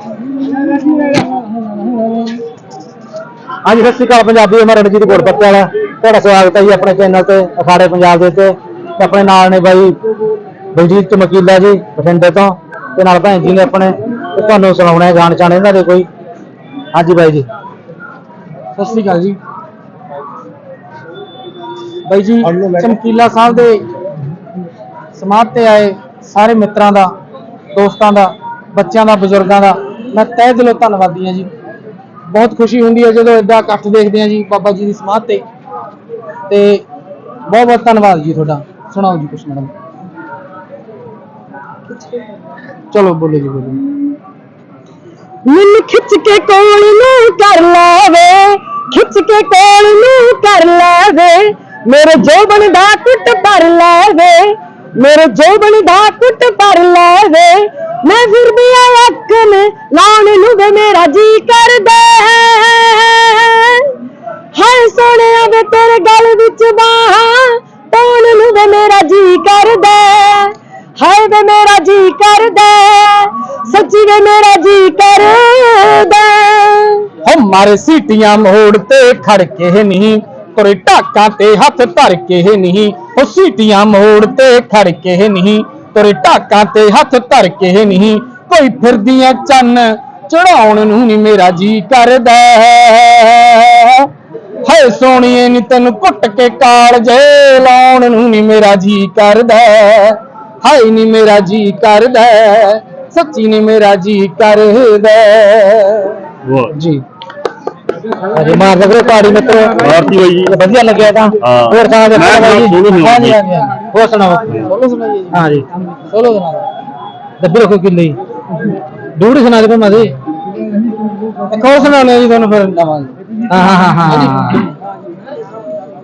ਹਾਂਜੀ ਸਤਿ ਸ਼੍ਰੀ ਅਕਾਲ ਪੰਜਾਬੀ ਮੈਂ ਰਣਜੀਤ ਗੁਰਪੱਤੇ ਵਾਲਾ ਤੁਹਾਡਾ ਸਵਾਗਤ ਹੈ ਜੀ ਆਪਣੇ ਚੈਨਲ ਤੇ ਅਖਾੜੇ ਪੰਜਾਬ ਦੇ ਉੱਤੇ। ਤੇ ਆਪਣੇ ਨਾਲ ਨੇ ਬਾਈ ਬਲਜੀਤ ਚਮਕੀਲਾ ਜੀ ਬਠਿੰਡੇ ਤੋਂ। ਤੇ ਨਾਲ ਭੈਣ ਜੀ ਨੇ ਆਪਣੇ ਤੇ ਤੁਹਾਨੂੰ ਸੁਣਾਉਣਾ ਹੈ ਗਾਣ ਚਾਣੇ ਇਹਨਾਂ ਦੇ ਕੋਈ। ਹਾਂਜੀ ਬਾਈ ਜੀ। ਸਤਿ ਸ੍ਰੀ ਅਕਾਲ ਜੀ। ਬਾਈ ਜੀ ਚਮਕੀਲਾ ਸਾਹਿਬ ਦੇ ਸਮਾਧ ਤੇ ਆਏ ਸਾਰੇ ਮਿੱਤਰਾਂ ਦਾ ਦੋਸਤਾਂ ਦਾ ਬੱਚਿਆਂ ਦਾ ਬਜ਼ੁਰਗਾਂ ਦਾ। ਮੈਂ ਤਹਿ ਦਿਲੋਂ ਧੰਨਵਾਦੀ ਹਾਂ ਜੀ। ਬਹੁਤ ਖੁਸ਼ੀ ਹੁੰਦੀ ਹੈ ਜਦੋਂ ਇਦਾਂ ਇਕੱਠ ਦੇਖਦੇ ਹਾਂ ਜੀ ਬਾਬਾ ਜੀ ਦੀ ਸਮਾਧ ਤੇ। ਤੇ ਬਹੁਤ ਬਹੁਤ ਧੰਨਵਾਦ ਜੀ ਤੁਹਾਡਾ। ਸੁਣਾਓ ਜੀ ਕੁਛ ਮੈਡਮ। ਚਲੋ, ਬੋਲੋ ਜੀ, ਬੋਲੋ। ਮੈਨੂੰ ਖਿੱਚ ਕੇ ਕੋਲ ਨੂੰ ਕਰ ਲਾਵੇ, ਖਿੱਚ ਕੇ ਕੋਲ ਨੂੰ ਕਰ ਲਾਵੇ। ਮੇਰੇ ਜੋਬਨ ਦਾ ਕੁੱਟ ਭਰ ਲਾਵੇ, ਮੇਰੇ ਜੋਬਨ ਦਾ ਕੁੱਟ ਭਰ ਲਾਵੇ। ਮੈਂ ਫਿਰਦੀ ਆ ਅੱਖਨ ਲਾਉਣ ਨੂੰ ਵੇ ਮੇਰਾ ਜੀ ਕਰਦਾ ਹਾਏ ਸੋਹਣਿਆ ਵੇ ਤੇਰੇ ਗਲ ਵਿੱਚ ਬਾਹਾਂ ਪਾਉਣ ਨੂੰ ਵੇ ਮੇਰਾ ਜੀ ਕਰਦਾ ਹਾਏ ਵੇ ਮੇਰਾ ਜੀ ਕਰਦਾ ਸੱਚੀ ਵੇ ਮੇਰਾ ਜੀ ਕਰਦਾ ਹੋ। ਮਾਰੇ ਸੀਟੀਆਂ ਮੋੜ ਤੇ ਖੜ ਕੇ ਨਹੀਂ ਤੁਰੇ ਢਾਕਾਂ ਤੇ ਹੱਥ ਧਰ ਕੇ ਨਹੀਂ, ਉਹ ਸੀਟੀਆਂ ਮੋੜ ਤੇ ਖੜ ਕੇ ਨਹੀਂ ਤੁਰੇ ਢਾਕਾਂ ਤੇ ਹੱਥ ਧਰ ਕੇ ਨਹੀਂ ਕੋਈ ਫਿਰਦੀਆਂ ਚੰਨ ਚੜਾਉਣ ਨੂੰ ਨਹੀਂ ਮੇਰਾ ਜੀ ਕਰਦਾ। ਹਾਏ ਸੋਹਣੀਏ ਨੀ ਤੈਨੂੰ ਕੁੱਟ ਕੇ ਕਾਲਜੇ ਲਾਉਣ ਨੂੰ ਨਹੀਂ ਮੇਰਾ ਜੀ ਕਰਦਾ। ਹਾਏ ਨੀ ਮੇਰਾ ਜੀ ਕਰਦਾ ਸੱਚੀ ਨੀ ਮੇਰਾ ਜੀ ਕਰਦਾ। ਜੀ। ਹਾਂਜੀ ਮਾਰ ਦੇ ਤਾੜੀ ਮਿੱਤਰੋ। ਆਰਤੀ ਬਾਈ ਜੀ। ਵਧੀਆ ਲੱਗਿਆ ਤਾਂ। ਹਾਂ। ਹੋਰ ਸੁਣਾ ਦੇ। ਹਾਂਜੀ ਹਾਂਜੀ। ਹੋਰ ਸੁਣਾਓ? ਸੋਲੋ ਸੁਣਾਈਏ ਜੀ। ਹਾਂਜੀ ਸੋਲੋ ਸੁਣਾ ਦੱਬੀ ਰੱਖੋ ਕਿੱਲੇ। ਡੂੜੀ ਸੁਣਾ ਦੇ ਭਾਵੇਂ ਦੇ ਇੱਕ ਹੋਰ ਸੁਣਾਉਣੇ ਜੀ ਤੁਹਾਨੂੰ ਫਿਰ। ਦਵਾਂਗੇ ਹਾਂ ਹਾਂ ਹਾਂ ਹਾਂ।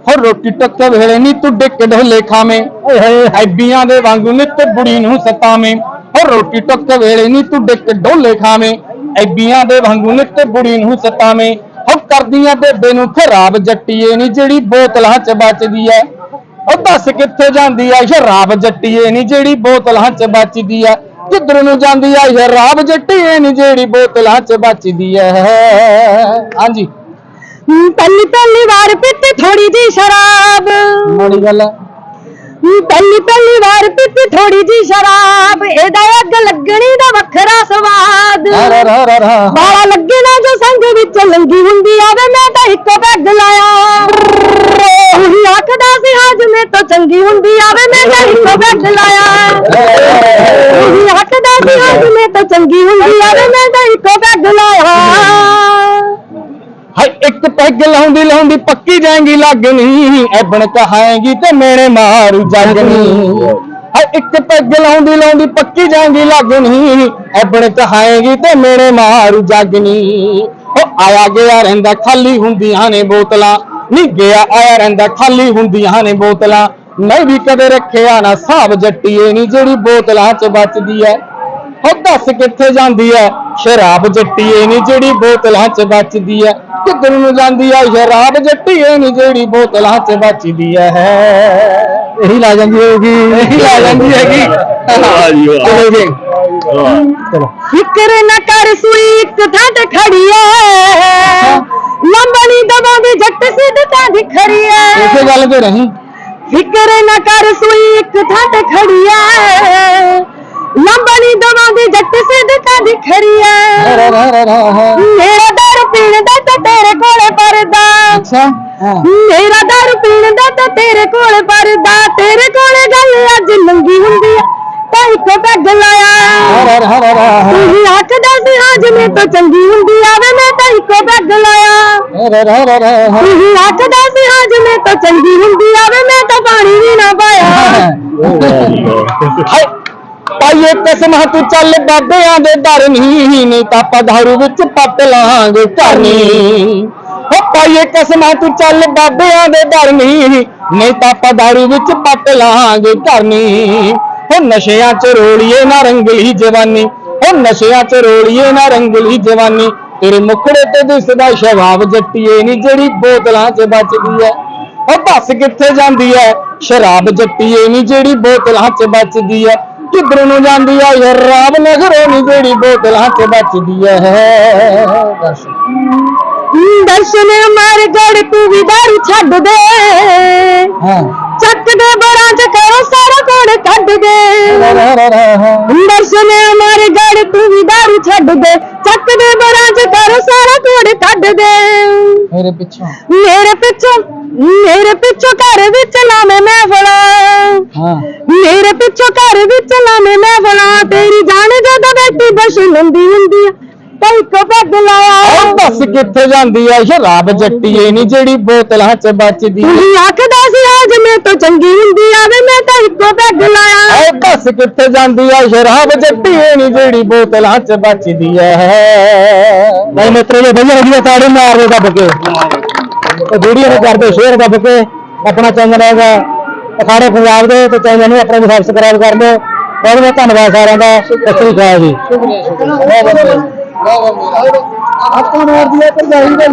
ਹੋਰ ਰੋਟੀ ਟੱਕੇ ਵੇਲੇ ਨਹੀਂ ਤੂੰ ਡਿੱਕ ਢੋਲੇ ਖਾਵੇਂ। ਓਏ ਹੋਏ। ਹੈਬੀਆਂ ਦੇ ਵਾਂਗੂ ਨਿੱਤ ਬੁੜੀ ਨੂੰ ਸਤਾਵੇਂ। ਹੋਰ ਰੋਟੀ ਟੱਕੇ ਵੇਲੇ ਨਹੀਂ ਤੂੰ ਡਿੱਕ ਢੋਲੇ ਖਾਵੇਂ। ਐਬੀਆਂ ਦੇ ਵਾਂਗੂ ਨਿੱਤ ਬੁੜੀ ਨੂੰ ਸਤਾਵੇਂ। ਹੋ ਕਰਦੀਆਂ ਬੇਬੇ ਨੂੰ ਖਰਾਬ ਜੱਟੀਏ ਨਹੀਂ ਜਿਹੜੀ ਬੋਤਲਾਂ 'ਚ ਬਚਦੀ ਐ। ਉਹ ਦੱਸ ਕਿੱਥੇ ਜਾਂਦੀ ਆ? ਸ਼ਰਾਬ ਜੱਟੀਏ ਨਹੀਂ ਜਿਹੜੀ ਬੋਤਲਾਂ 'ਚ ਬਚਦੀ ਐ ਕਿੱਧਰ ਨੂੰ ਜਾਂਦੀ ਆ? ਸ਼ਰਾਬ ਜੱਟੀਏ ਨਹੀਂ ਜਿਹੜੀ ਬੋਤਲਾਂ 'ਚ ਬਚਦੀ ਐ ਹਾਂਜੀ। ਪਹਿਲੀ ਪਹਿਲੀ ਵਾਰ ਪੀਤੀ ਥੋੜੀ ਜੀ ਸ਼ਰਾਬ। ਮਾੜੀ ਗੱਲ ਆ। ਪਹਿਲੀ ਪਹਿਲੀ ਵਾਰ ਪੀਤੀ ਥੋੜੀ ਜੀ ਸ਼ਰਾਬ। ਇਹਦਾ ਅੱਗ ਲੱਗਣੀ ਦਾ ਵੱਖਰਾ ਸਵਾਦ। ਬਾਲਾ ਲੱਗੇ ਨਾ ਜੋ ਸੰਗ ਵਿੱਚ ਲੰਗੀ ਹੁੰਦੀ ਆਵੇ। ਮੈਂ ਤਾਂ ਇੱਕੋ ਪੈਗ ਚੰਗੀ ਹੁੰਦੀ ਆਵੇ ਮੈਂ ਤਾਂ ਇੱਕੋ ਪੈਗ ਲਾਇਆ ਉਹੀ ਆਖਦਾ ਸੀ ਹਾਜਮੇ ਤੋਂ ਚੰਗੀ ਹੁੰਦੀ ਆਵੇ ਮੈਂ ਤਾਂ ਇੱਕੋ ਪੈਗ ਲਾਇਆ ਹਾਏ ਇੱਕ ਪੈਗ ਲਾਉਂਦੀ ਲਾਉਂਦੀ ਪੱਕੀ ਜਾਏਗੀ ਲੱਗਣੀ ਐਬਣ ਕਹਾਏਗੀ ਤੇ ਮੇਰੇ ਮਾਰੂ ਜਗਨੀ ਹਾਏ ਇੱਕ ਪੈਗ ਲਾਉਂਦੀ ਲਾਉਂਦੀ ਪੱਕੀ ਜਾਏਗੀ ਲੱਗਣੀ ਐਬਣ ਕਹਾਏਗੀ ਤੇ ਮੇਰੇ ਮਾਰੂ ਜਗਨੀ ਉਹ ਆਇਆ ਗਿਆ ਰਹਿੰਦਾ ਖਾਲੀ ਹੁੰਦੀਆਂ ਨੇ ਬੋਤਲਾਂ। ਨਹੀਂ ਗਿਆ ਆਇਆ ਰਹਿੰਦਾ ਖਾਲੀ ਹੁੰਦੀਆਂ ਨੇ ਬੋਤਲਾਂ। ਮੈਂ ਵੀ ਕਦੇ ਰੱਖਿਆ ਨਾ ਹਿਸਾਬ ਜੱਟੀਏ ਨਹੀਂ ਜਿਹੜੀ ਬੋਤਲਾਂ 'ਚ ਬਚਦੀ ਐ। ਉਹ ਦੱਸ ਕਿੱਥੇ ਜਾਂਦੀ ਐ? ਸ਼ਰਾਬ ਜੱਟੀਏ ਨੀ ਜਿਹੜੀ ਬੋਤਲਾਂ 'ਚ ਬਚਦੀ ਐ। ਕਿੱਧਰ ਨੂੰ ਜਾਂਦੀ ਐ? ਸ਼ਰਾਬ ਜੱਟੀਏ ਨੀ ਜਿਹੜੀ ਬੋਤਲਾਂ 'ਚ ਬਚਦੀ ਐ। ਇਹੀ ਲਾ ਜਾਂਦੀ ਹੋਗੀ ਇਹੀ ਲਾ ਜਾਂਦੀ ਹੈਗੀ। ਵਾਹ ਜੀ ਵਾਹ। ਚਲੋ ਜੀ। ਵਾਹ। ਚਲੋ ਫਿਕਰ ਨਾ ਕਰ ਸੂਈ ਇੱਕ ਥਾਂ ਤੇ ਖੜੀ ਐ। ਲੰਬਣੀ ਦਵਾਂਦੀ ਜੱਟ ਸਿੱਧਕਾਂ ਦੀ ਖੜੀ ਐ। ਇਸੇ ਗੱਲ ਤੇ ਰਹੀ ਫਿਕਰ ਨਾ ਕਰ ਸੂਈ ਇੱਕ ਥਾਂ ਤੇ ਖੜੀ ਐ ਲੰਬਣੀ ਦਵਾਂਦੀ ਜੱਟ ਸਿੱਧਕਾਂ ਦੀ ਖੜੀ ਐ। ਮੇਰਾ ਦਰ ਪੀਣ ਦਾ ਤਾਂ ਤੇਰੇ ਕੋਲੇ ਪਰਦਾ। ਅੱਛਾ ਹਾਂ। ਮੇਰਾ ਦਰ ਪੀਣ ਦਾ ਤਾਂ ਤੇਰੇ ਕੋਲੇ ਪਰਦਾ। ਤੇਰੇ ਕੋਲੇ ਗੱਲ ਅੱਜ ਨੰਗੀ ਹੁੰਦੀ ਐ ਤਾਂ ਇੱਕੋ ਪੈਗ ਲਾਇਆ। ਤੂੰ ਆਖਦਾ ਸੀ ਹਾਜਮੇ ਤੋਂ ਚੰਗੀ ਹੁੰਦੀ ਆਵੇ ਮੈਂ ਤਾਂ ਇੱਕੋ ਪੈਗ ਲਾਇਆ। ਤੂੰ ਆਖਦਾ ਸੀ ਹਾਜਮੇ ਤੋਂ ਚੰਗੀ ਹੁੰਦੀ ਆਵੇ ਮੈਂ ਤਾਂ ਪਾਣੀ ਵੀ ਨਾ ਪਾਇਆ। ਹਾਏ ਪਾਈਏ ਕਸਮਾਂ ਤੂੰ ਚੱਲ ਬਾਬਿਆਂ ਦੇ ਦਰ ਨਹੀਂ ਨਹੀਂ ਤਾਂ ਆਪਾਂ ਦਾਰੂ ਵਿੱਚ ਪੱਟ ਲਾਂਗੇ ਕਰਨੀ ਹੋ ਪਾਈਏ ਕਸਮਾਂ ਤੂੰ ਚੱਲ ਬਾਬਿਆਂ ਦੇ ਦਰ ਨਹੀਂ ਨਹੀਂ ਤਾਂ ਆਪਾਂ ਦਾਰੂ ਵਿੱਚ ਪੱਟ ਲਾਂਗੇ ਕਰਨੀ ਹੋ ਨਸ਼ਿਆਂ ਚ ਰੋਲੀਏ ਨਾ ਰੰਗਲੀ ਜਵਾਨੀ ਹੋ ਨਸ਼ਿਆਂ ਚ ਰੋਲੀਏ ਨਾ ਰੰਗਲੀ ਜਵਾਨੀ। ਤੇਰੇ ਮੁਖੜੇ ਤੇ ਦਿਸਦਾ ਸ਼ਰਾਬ ਜੱਟੀਏ ਨੀ, ਜਿਹੜੀ ਬੋਤਲਾਂ 'ਚ ਬਚਦੀ ਐ। ਉਹ ਬੱਸ ਕਿੱਥੇ ਜਾਂਦੀ ਐ ਸ਼ਰਾਬ ਜੱਟੀਏ ਨੀ ਜਿਹੜੀ ਬੋਤਲਾਂ 'ਚ ਬਚਦੀ ਐ ਕਿੱਧਰ ਨੂੰ ਜਾਂਦੀ ਆ ਸ਼ਰਾਬ ਨਗਰੋਂ ਨੀ ਜਿਹੜੀ ਬੋਤਲਾਂ 'ਚ ਬਚਦੀ ਐ ਦਰਸ਼ਨ ਮਾਰ ਗੜ ਤੂੰ ਵੀ ਦਾਰੂ ਛੱਡ ਦੇ। ਹਾਂ। ਚੱਕ ਦੇ ਬਰਾਂ ਚ ਕਰੋ ਸਾਰਾ ਕੋੜ ਕੱਢ ਦੇ। ਦਰਸ਼ਨ ਮਾਰ ਗੜ ਤੂੰ ਵੀ ਦਾਰੂ ਛੱਡ ਦੇ। ਚੱਕ ਦੇ ਬਰਾਂ ਚ ਕਰੋ ਸਾਰਾ ਕੋੜ ਕੱਢ ਦੇ। ਮੇਰੇ ਪਿੱਛੋਂ? ਮੇਰੇ ਪਿੱਛੋਂ ਮੇਰੇ ਪਿੱਛੋਂ ਘਰ ਵਿੱਚ ਲਾਵੇਂ ਮੈਂ ਫਲਾ ਹਾਂ। ਮੇਰੇ ਪਿੱਛੋਂ ਘਰ ਵਿੱਚ ਲਾਵੇਂ ਮੈਂ ਫਲਾ ਤੇਰੀ ਜਾਨ ਜਦੋਂ ਬੈਠੀ ਬਸ਼ਨ ਹੁੰਦੀ ਹੁੰਦੀ ਆ। ਕਈ ਕੋ ਲਾਇਆ। ਉਹ ਦੱਸ ਕਿੱਥੇ ਜਾਂਦੀ ਆ? ਸ਼ਰਾਬ ਜੱਟੀਏ ਨੀ ਜਿਹੜੀ ਬੋਤਲਾਂ 'ਚ ਬਚਦੀ। ਐ ਤੂੰ ਆਖਦਾ ਸੀ ਅੱਜ ਮੈਂ ਤਾਂ ਚੰਗੀ ਹੁੰਦੀ ਆਵੇ ਮੈਂ ਤਾਂ ਇੱਕੋ ਪੈਗ ਲਾਇਆ। ਓ ਦੱਸ ਕਿੱਥੇ ਜਾਂਦੀ ਆ ਸ਼ਰਾਬ ਜੱਟੀਏ ਨੀ ਜਿਹੜੀ ਬੋਤਲਾਂ 'ਚ ਬਚਦੀ ਐ। ਨਹੀਂ ਮਿੱਤਰੋ ਜੀ ਵਧੀਆ ਵਧੀਆ ਤਾੜੀ ਮਾਰਦੇ ਦੱਬ ਕੇ। ਤੇ ਵੀਡੀਓ ਨੂੰ ਕਰਦੇ ਸ਼ੇਅਰ ਦੱਬ ਕੇ। ਆਪਣਾ ਚੈਨਲ ਹੈਗਾ ਅਖਾੜੇ ਪੰਜਾਬ ਦੇ ਤੇ ਚੈਨਲ ਨੂੰ ਆਪਣੇ ਨੂੰ ਸਬਸਕ੍ਰਾਈਬ ਕਰ ਲਓ। ਬਹੁਤ ਬਹੁਤ ਧੰਨਵਾਦ ਸਾਰਿਆਂ ਦਾ। ਸਤਿ ਸ੍ਰੀ ਅਕਾਲ ਜੀ। ਆਪਾਂ ਮਾਰ ਦਿਆ ਭਰਜਾਈ ਦੇ